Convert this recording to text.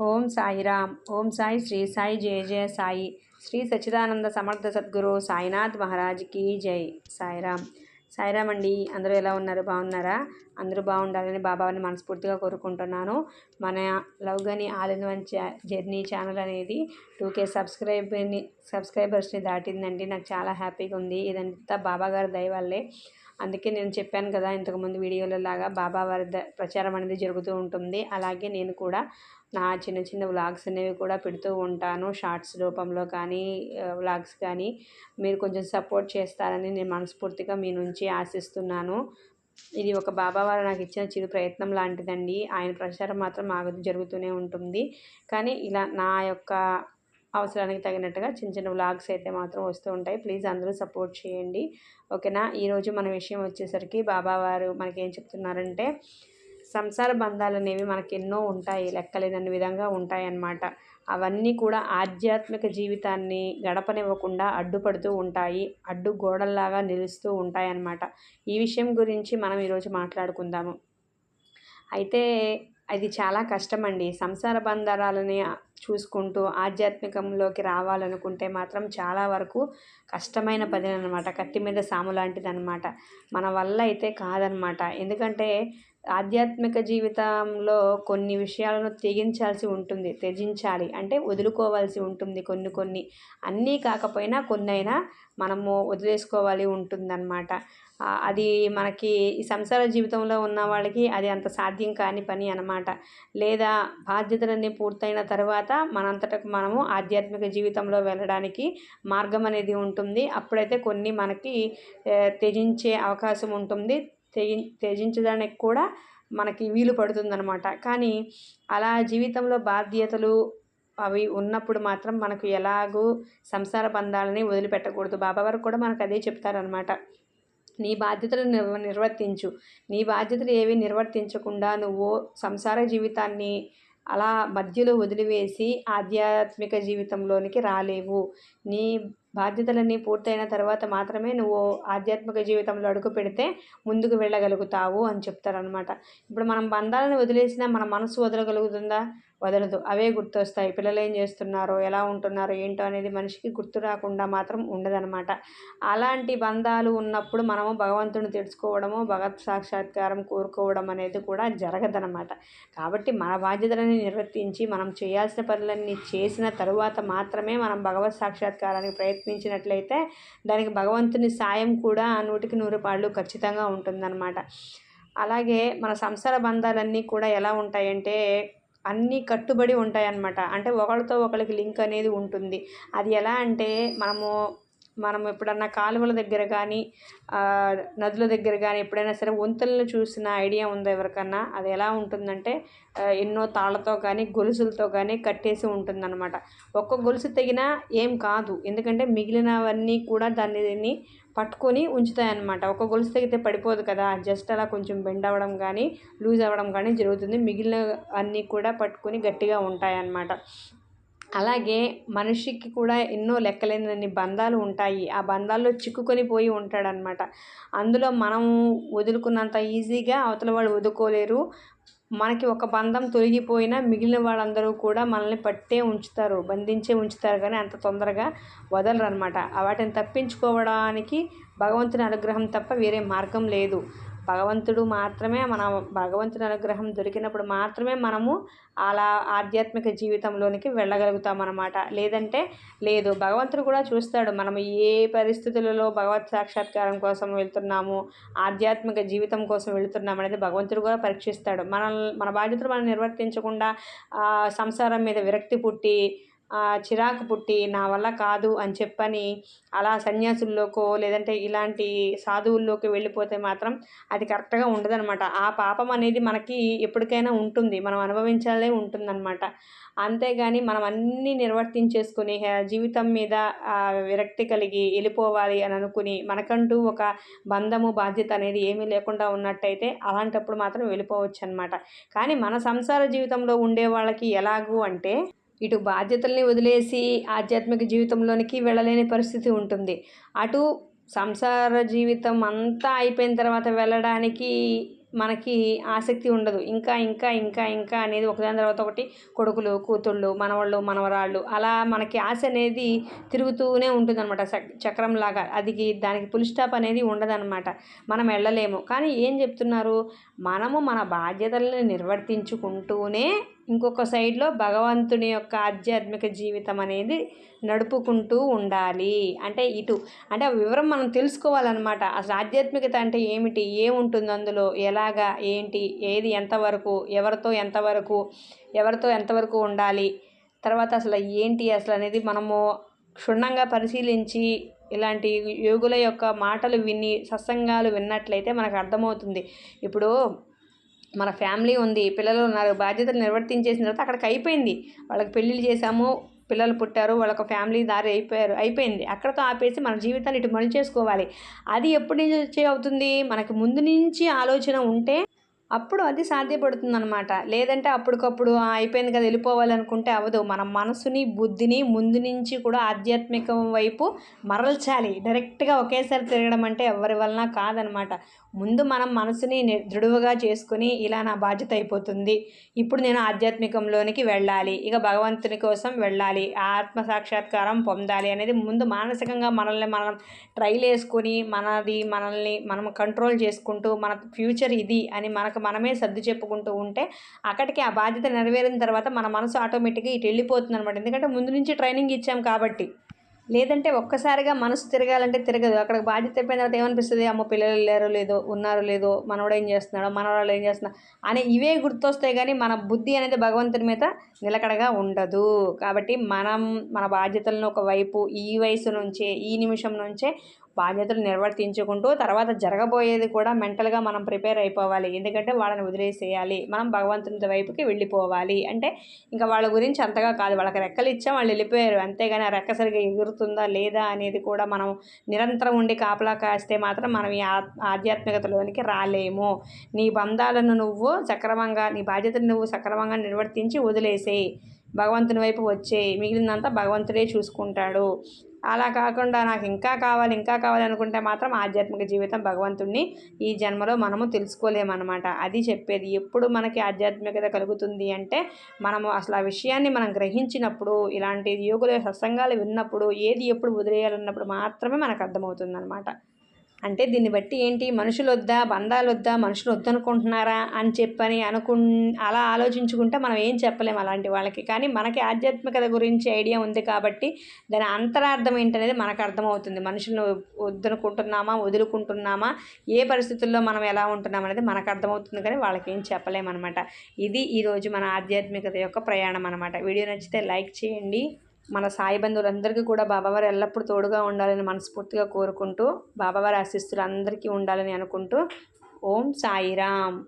ఓం సాయిరామ్. ఓం సాయి శ్రీ సాయి జయ జయ సాయి. శ్రీ సచ్చిదానంద సమర్థ సద్గురు సాయినాథ్ మహారాజ్కి జై. సాయిరామ్. సాయిరామ్ అండి అందరూ ఎలా ఉన్నారు? బాగున్నారా? అందరూ బాగుండాలని బాబాని మనస్ఫూర్తిగా కోరుకుంటున్నాను. మన లవ్గని all in one journey channel అనేది టూకే సబ్స్క్రైబర్ని సబ్స్క్రైబర్స్ని దాటిందండి. నాకు చాలా హ్యాపీగా ఉంది. ఇదంతా బాబా గారి దయ వల్లే. అందుకే నేను చెప్పాను కదా ఇంతకుముందు వీడియోలలాగా బాబా వారి ద- ప్రచారం అనేది జరుగుతూ ఉంటుంది. అలాగే నేను కూడా నా చిన్న చిన్న వ్లాగ్స్ అనేవి కూడా పెడుతూ ఉంటాను షార్ట్స్ రూపంలో కానీ వ్లాగ్స్ కానీ. మీరు కొంచెం సపోర్ట్ చేస్తారని నేను మనస్ఫూర్తిగా మీ నుంచి ఆశిస్తున్నాను. ఇది ఒక బాబా వారు నాకు ఇచ్చిన చిరు ప్రయత్నం లాంటిదండి. ఆయన ప్రచారం మాత్రం మాకు జరుగుతూనే ఉంటుంది. కానీ ఇలా నా యొక్క అవసరానికి తగినట్టుగా చిన్న చిన్న వ్లాగ్స్ అయితే మాత్రం వస్తూ ఉంటాయి. ప్లీజ్ అందరూ సపోర్ట్ చేయండి. ఓకేనా? ఈరోజు మన విషయం వచ్చేసరికి బాబా వారు మనకి ఏం చెప్తున్నారంటే సంసార బంధాలు అనేవి మనకి ఎన్నో ఉంటాయి లెక్కలేనన్ని విధంగా ఉంటాయి అన్నమాట అవన్నీ కూడా ఆధ్యాత్మిక జీవితాన్ని గడపనివ్వకుండా అడ్డుపడుతూ ఉంటాయి అడ్డు గోడల్లాగా నిలుస్తూ ఉంటాయి అన్నమాట ఈ విషయం గురించి మనం ఈరోజు మాట్లాడుకుందాము. అయితే అది చాలా కష్టమండి. సంసార బంధాలని చూసుకుంటూ ఆధ్యాత్మికంలోకి రావాలనుకుంటే మాత్రం చాలా వరకు కష్టమైన పని అనమాట కత్తి మీద సాము లాంటిది అనమాట మన వల్ల అయితే కాదనమాట ఎందుకంటే ఆధ్యాత్మిక జీవితంలో కొన్ని విషయాలను తెగించాల్సి ఉంటుంది త్యజించాలి. అంటే వదులుకోవాల్సి ఉంటుంది కొన్ని కొన్ని. అన్నీ కాకపోయినా కొన్ని అయినా మనము వదిలేసుకోవాలి ఉంటుందన్నమాట. అది మనకి ఈ సంసార జీవితంలో ఉన్న వాళ్ళకి అది అంత సాధ్యం కాని పని అనమాట లేదా బాధ్యతలన్నీ పూర్తయిన తర్వాత మనంతటకు మనము ఆధ్యాత్మిక జీవితంలో వెళ్ళడానికి మార్గం అనేది ఉంటుంది. అప్పుడైతే కొన్ని మనకి త్యజించే అవకాశం ఉంటుంది. త్యజి త్యజించడానికి కూడా మనకి వీలు పడుతుందన్నమాట. కానీ అలా జీవితంలో బాధ్యతలు అవి ఉన్నప్పుడు మాత్రం మనకు ఎలాగూ సంసార బంధాలని వదిలిపెట్టకూడదు. బాబావారు కూడా మనకు అదే చెప్తారనమాట నీ బాధ్యతలు నిర్వ నిర్వర్తించు. నీ బాధ్యతలు ఏవి నిర్వర్తించకుండా నువ్వు సంసార జీవితాన్ని అలా మధ్యలో వదిలివేసి ఆధ్యాత్మిక జీవితంలోనికి రాలేవు. నీ బాధ్యతలన్నీ పూర్తయిన తర్వాత మాత్రమే నువ్వు ఆధ్యాత్మిక జీవితంలో అడుగు పెడితే ముందుకు వెళ్ళగలుగుతావు అని చెప్తారనమాట ఇప్పుడు మనం బంధాలను వదిలేసినా మన మనసు వదలగలుగుతుందా? వదలదు. అవే గుర్తొస్తాయి. పిల్లలు ఏం చేస్తున్నారో ఎలా ఉంటున్నారో ఏంటో అనేది మనిషికి గుర్తు రాకుండా మాత్రం ఉండదన్నమాట. అలాంటి బంధాలు ఉన్నప్పుడు మనము భగవంతుని తెలుసుకోవడము భగవత్ సాక్షాత్కారం కోరుకోవడం అనేది కూడా జరగదనమాట కాబట్టి మన బాధ్యతలని నిర్వర్తించి మనం చేయాల్సిన పనులన్నీ చేసిన తరువాత మాత్రమే మనం భగవత్ సాక్షాత్కారానికి ప్రయత్నించినట్లయితే దానికి భగవంతుని సాయం కూడా నూటికి నూరు పాళ్ళు ఖచ్చితంగా ఉంటుందన్నమాట. అలాగే మన సంసార బంధాలన్నీ కూడా ఎలా ఉంటాయంటే అన్నీ కట్టుబడి ఉంటాయన్నమాట. అంటే ఒకరితో ఒకరికి లింక్ అనేది ఉంటుంది. అది ఎలా అంటే మనము మనం ఎప్పుడన్నా కాలువల దగ్గర కానీ నదుల దగ్గర కానీ ఎప్పుడైనా సరే వంతెనలు చూసిన ఐడియా ఉందా ఎవరికన్నా? అది ఎలా ఉంటుందంటే ఎన్నో తాళ్ళతో కానీ గొలుసులతో కానీ కట్టేసి ఉంటుందన్నమాట. ఒక్క గొలుసు తెగినా ఏం కాదు. ఎందుకంటే మిగిలినవన్నీ కూడా దాన్ని దీన్ని పట్టుకొని ఉంచుతాయన్నమాట. ఒక గొలుసు తెగితే పడిపోదు కదా. జస్ట్ అలా కొంచెం బెండ్ అవ్వడం కానీ లూజ్ అవ్వడం కానీ జరుగుతుంది. మిగిలిన అన్నీ కూడా పట్టుకొని గట్టిగా ఉంటాయన్నమాట. అలాగే మనిషికి కూడా ఎన్నో లెక్కలేనన్ని బంధాలు ఉంటాయి. ఆ బంధాల్లో చిక్కుకొని పోయి ఉంటాడనమాట అందులో మనం వదులుకున్నంత ఈజీగా అవతల వాళ్ళు వదులుకోలేరు. మనకి ఒక బంధం తొలగిపోయినా మిగిలిన వాళ్ళందరూ కూడా మనల్ని పట్టే ఉంచుతారు. బంధించే ఉంచుతారు. కానీ అంత తొందరగా వదలరు అనమాట వాటిని తప్పించుకోవడానికి భగవంతుని అనుగ్రహం తప్ప వేరే మార్గం లేదు. భగవంతుడు మాత్రమే మన భగవంతుని అనుగ్రహం దొరికినప్పుడు మాత్రమే మనము అలా ఆధ్యాత్మిక జీవితంలోనికి వెళ్ళగలుగుతాం అన్నమాట లేదంటే లేదు భగవంతుడు కూడా చూస్తాడు మనం ఏ పరిస్థితులలో భగవత్ సాక్షాత్కారం కోసం వెళ్తున్నాము ఆధ్యాత్మిక జీవితం కోసం వెళ్తున్నాం అనేది భగవంతుడు కూడా పరీక్షిస్తాడు. మన మన బాధ్యతలు మనం నిర్వర్తించకుండా సంసారం మీద విరక్తి పుట్టి చిరాకు పుట్టి నా వల్ల కాదు అని చెప్పని అలా సన్యాసుల్లోకో లేదంటే ఇలాంటి సాధువుల్లోకి వెళ్ళిపోతే మాత్రం అది కరెక్ట్గా ఉండదనమాట. ఆ పాపం అనేది మనకి ఎప్పటికైనా ఉంటుంది. మనం అనుభవించాలే ఉంటుందన్నమాట అంతేగాని మనం అన్నీ నిర్వర్తించేసుకుని జీవితం మీద విరక్తి కలిగి వెళ్ళిపోవాలి అని అనుకుని మనకంటూ ఒక బంధము బాధ్యత అనేది ఏమీ లేకుండా ఉన్నట్టయితే అలాంటప్పుడు మాత్రం వెళ్ళిపోవచ్చు అనమాట కానీ మన సంసార జీవితంలో ఉండే వాళ్ళకి ఎలాగూ అంటే ఇటు బాధ్యతల్ని వదిలేసి ఆధ్యాత్మిక జీవితంలోనికి వెళ్ళలేని పరిస్థితి ఉంటుంది. అటు సంసార జీవితం అంతా అయిపోయిన తర్వాత వెళ్ళడానికి మనకి ఆసక్తి ఉండదు. ఇంకా ఇంకా ఇంకా ఇంకా అనేది ఒకదాని తర్వాత ఒకటి కొడుకులు కూతుళ్ళు మనవాళ్ళు మనవరాళ్ళు అలా మనకి ఆశ అనేది తిరుగుతూనే ఉంటుంది అనమాట చక్రం లాగా అది దానికి పుల్ స్టాప్ అనేది ఉండదన్నమాట. మనం వెళ్ళలేము. కానీ ఏం చెప్తున్నారు? మనము మన బాధ్యతలను నిర్వర్తించుకుంటూనే ఇంకొక సైడ్లో భగవంతుని యొక్క ఆధ్యాత్మిక జీవితం అనేది నడుపుకుంటూ ఉండాలి. అంటే ఇటు అంటే ఆ వివరం మనం తెలుసుకోవాలన్నమాట. అసలు ఆధ్యాత్మికత అంటే ఏమిటి? ఏముంటుంది అందులో? ఎలాగా? ఏంటి? ఏది ఎంతవరకు? ఎవరితో ఎంతవరకు? ఎవరితో ఎంతవరకు ఉండాలి? తర్వాత అసలు ఏంటి అసలు అనేది మనము క్షుణ్ణంగా పరిశీలించి ఇలాంటి యోగుల యొక్క మాటలు విని సత్సంగాలు విన్నట్లయితే మనకు అర్థమవుతుంది. ఇప్పుడు మన ఫ్యామిలీ ఉంది పిల్లలు ఉన్నారు బాధ్యతలు నిర్వర్తించేసిన తర్వాత అక్కడికి అయిపోయింది. వాళ్ళకి పెళ్ళిళ్ళు చేసాము పిల్లలు పుట్టారు వాళ్ళకి ఫ్యామిలీ దారి అయిపోయారు అయిపోయింది. అక్కడతో ఆపేసి మన జీవితాన్ని ఇటు మళ్ళీ చేసుకోవాలి అది ఎప్పటి నుంచి అవుతుంది? మనకి ముందు నుంచి ఆలోచన ఉంటే అప్పుడు అది సాధ్యపడుతుంది అనమాట లేదంటే అప్పటికప్పుడు అయిపోయింది కదా వెళ్ళిపోవాలనుకుంటే అవ్వదు. మన మనసుని బుద్ధిని ముందు నుంచి కూడా ఆధ్యాత్మికం వైపు మరల్చాలి. డైరెక్ట్గా ఒకేసారి తిరగడం అంటే ఎవరి వలన కాదనమాట ముందు మనం మనసుని దృఢువుగా చేసుకుని ఇలా నా బాధ్యత అయిపోతుంది. ఇప్పుడు నేను ఆధ్యాత్మికంలోనికి వెళ్ళాలి. ఇక భగవంతుని కోసం వెళ్ళాలి. ఆత్మ సాక్షాత్కారం పొందాలి అనేది ముందు మానసికంగా మనల్ని మనం ట్రైల్ వేసుకొని మనది మనల్ని మనం కంట్రోల్ చేసుకుంటూ మన ఫ్యూచర్ ఇది అని మనకు మనకు మనమే సర్ది చెప్పుకుంటూ ఉంటే అక్కడికి ఆ బాధ్యత నెరవేరిన తర్వాత మన మనసు ఆటోమేటిక్గా ఇటు వెళ్ళిపోతుంది అనమాట ఎందుకంటే ముందు నుంచి ట్రైనింగ్ ఇచ్చాం కాబట్టి. లేదంటే ఒక్కసారిగా మనసు తిరగాలంటే తిరగదు. అక్కడ బాధ్యత అయిపోయిన తర్వాత ఏమనిపిస్తుంది? అమ్మ పిల్లలు లేరో లేదో ఉన్నారో లేదో మనవాడు ఏం చేస్తున్నాడో మనవాళ్ళు ఏం చేస్తున్నాడు అని ఇవే గుర్తొస్తాయి కానీ మన బుద్ధి అనేది భగవంతుని మీద నిలకడగా ఉండదు. కాబట్టి మనం మన బాధ్యతలను ఒకవైపు ఈ వయసు నుంచే ఈ నిమిషం నుంచే బాధ్యతలు నిర్వర్తించుకుంటూ తర్వాత జరగబోయేది కూడా మెంటల్గా మనం ప్రిపేర్ అయిపోవాలి. ఎందుకంటే వాళ్ళని వదిలేసేయాలి. మనం భగవంతుని వైపుకి వెళ్ళిపోవాలి. అంటే ఇంకా వాళ్ళ గురించి అంతగా కాదు. వాళ్ళకి రెక్కలు ఇచ్చాం వాళ్ళు వెళ్ళిపోయారు. అంతేగాని ఆ రెక్క సరిగా ఎగురుతుందా లేదా అనేది కూడా మనం నిరంతరం ఉండి కాపలా కాస్తే మాత్రం మనం ఈ ఆధ్యాత్మికతలోనికి రాలేము. నీ బంధాలను నువ్వు సక్రమంగా నీ బాధ్యతను నువ్వు సక్రమంగా నిర్వర్తించి వదిలేసేయి. భగవంతుని వైపు వచ్చేయి. మిగిలినంతా భగవంతుడే చూసుకుంటాడు. అలా కాకుండా నాకు ఇంకా కావాలి ఇంకా కావాలి అనుకుంటే మాత్రం ఆధ్యాత్మిక జీవితం భగవంతుణ్ణి ఈ జన్మలో మనము తెలుసుకోలేమన్నమాట. అది చెప్పేది. ఎప్పుడు మనకి ఆధ్యాత్మికత కలుగుతుంది అంటే మనము అసలు ఆ విషయాన్ని మనం గ్రహించినప్పుడు ఇలాంటి యోగుల సత్సంగాలు విన్నప్పుడు ఏది ఎప్పుడు వదిలేయాలన్నప్పుడు మాత్రమే మనకు అర్థమవుతుందనమాట అంటే దీన్ని బట్టి ఏంటి? మనుషులు వద్దా బంధాలు వద్దా మనుషులు వద్దనుకుంటున్నారా అని చెప్పని అనుకు అలా ఆలోచించుకుంటే మనం ఏం చెప్పలేము అలాంటి వాళ్ళకి. కానీ మనకి ఆధ్యాత్మికత గురించి ఐడియా ఉంది కాబట్టి దాని అంతరార్థం ఏంటనేది మనకు అర్థమవుతుంది. మనుషులను వద్దనుకుంటున్నామా? వదులుకుంటున్నామా? ఏ పరిస్థితుల్లో మనం ఎలా ఉంటున్నాం అనేది మనకు అర్థమవుతుంది కానీ వాళ్ళకి ఏం చెప్పలేమన్నమాట. ఇది ఈరోజు మన ఆధ్యాత్మికత యొక్క ప్రయాణం అనమాట వీడియో నచ్చితే లైక్ చేయండి. మన సాయి బంధువులందరికీ కూడా బాబావారు ఎల్లప్పుడూ తోడుగా ఉండాలని మనస్ఫూర్తిగా కోరుకుంటూ బాబావారి ఆశిస్తులు అందరికీ ఉండాలని అనుకుంటూ ఓం సాయిరామ్.